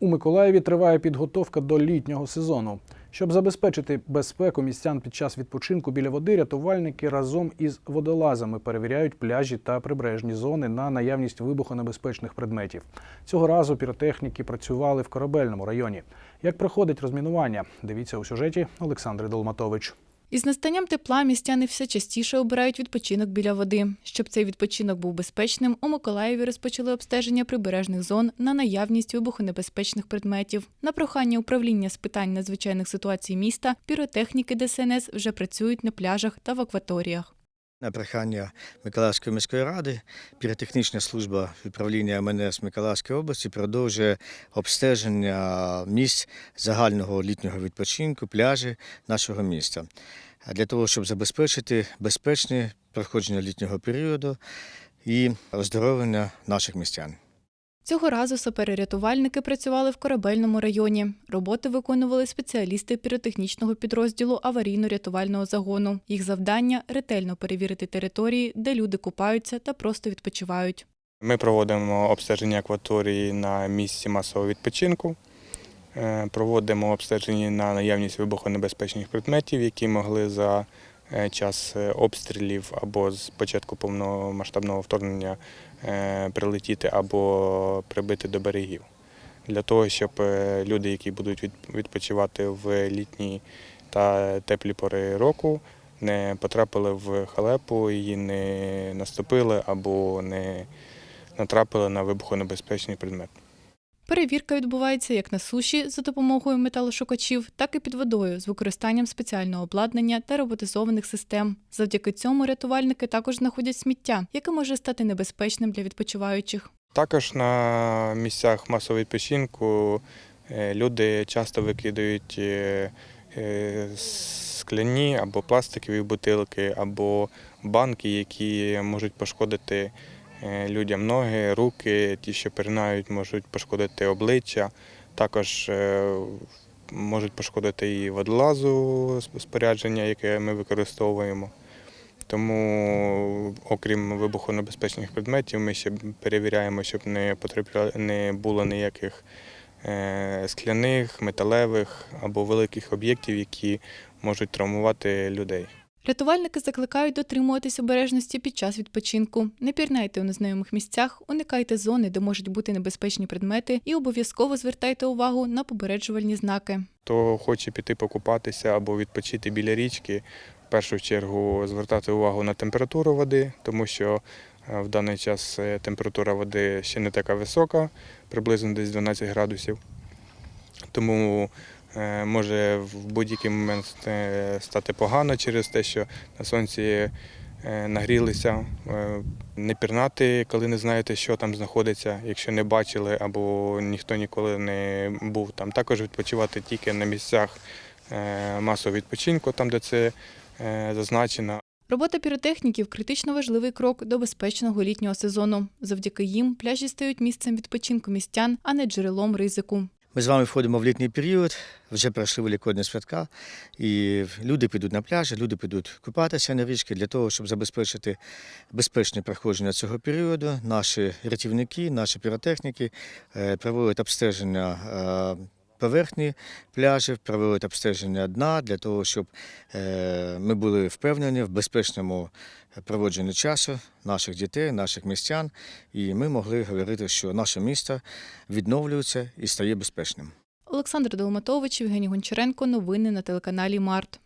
У Миколаєві триває підготовка до літнього сезону. Щоб забезпечити безпеку містян під час відпочинку біля води, рятувальники разом із водолазами перевіряють пляжі та прибережні зони на наявність вибухонебезпечних предметів. Цього разу піротехніки працювали в корабельному районі. Як проходить розмінування? Дивіться у сюжеті Олександри Долматович. Із настанням тепла містяни все частіше обирають відпочинок біля води. Щоб цей відпочинок був безпечним, у Миколаєві розпочали обстеження прибережних зон на наявність вибухонебезпечних предметів. На прохання управління з питань надзвичайних ситуацій міста піротехніки ДСНС вже працюють на пляжах та в акваторіях. На прохання Миколаївської міської ради піротехнічна служба управління МНС Миколаївської області продовжує обстеження місць загального літнього відпочинку, пляжі нашого міста для того, щоб забезпечити безпечне проходження літнього періоду і оздоровлення наших містян. Цього разу сапери-рятувальники працювали в корабельному районі. Роботи виконували спеціалісти піротехнічного підрозділу аварійно-рятувального загону. Їх завдання ретельно перевірити території, де люди купаються та просто відпочивають. Ми проводимо обстеження акваторії на місці масового відпочинку, е, проводимо обстеження на наявність вибухонебезпечних предметів, які могли за час е, обстрілів або з початку повномасштабного вторгнення е, прилетіти або прибити до берегів. Для того, щоб е, люди, які будуть відпочивати в літні та теплі пори року, не потрапили в халепу і не наступили або не натрапили на вибухонебезпечний предмет. Перевірка відбувається як на суші за допомогою металошукачів, так і під водою з використанням спеціального обладнання та роботизованих систем. Завдяки цьому рятувальники також знаходять сміття, яке може стати небезпечним для відпочиваючих. Також на місцях масового відпочинку е, люди часто викидають е, е, скляні або пластикові бутилки, або банки, які можуть пошкодити людям ноги, руки, ті, що пірнають, можуть пошкодити обличчя. Також е, можуть пошкодити і водолазу спорядження, яке ми використовуємо. Тому, окрім вибухонебезпечних предметів, ми ще перевіряємо, щоб не не було ніяких е, скляних, металевих або великих об'єктів, які можуть травмувати людей. Рятувальники закликають дотримуватись обережності під час відпочинку. Не пірнайте у незнайомих місцях, уникайте зони, де можуть бути небезпечні предмети, і обов'язково звертайте увагу на попереджувальні знаки. Хто хоче піти покупатися або відпочити біля річки, в першу чергу звертати увагу на температуру води, тому що е, в даний час е, температура води ще не така висока, приблизно десь 12 градусів. Тому може в будь-який момент е, стати погано через те, що на сонці е, нагрілися. Е, Не пірнати, коли не знаєте, що там знаходиться, якщо не бачили або ніхто ніколи не був там. Також відпочивати тільки на місцях е, масового відпочинку, там де це е, зазначено. Робота піротехніків критично важливий крок до безпечного літнього сезону. Завдяки їм пляжі стають місцем відпочинку містян, а не джерелом ризику. Ми з вами входимо в літній період, вже пройшли великодні святка, і люди підуть на пляжі, люди підуть купатися на річки для того, щоб забезпечити безпечне проходження цього періоду. Наші рятівники, наші піротехніки е, проводять обстеження е, поверхні пляжів, провели обстеження дна для того, щоб е, ми були впевнені в безпечному проводженні часу наших дітей, наших містян, і ми могли говорити, що наше місто відновлюється і стає безпечним. Олександр Долматович, Євгеній Гончаренко. Новини на телеканалі Март.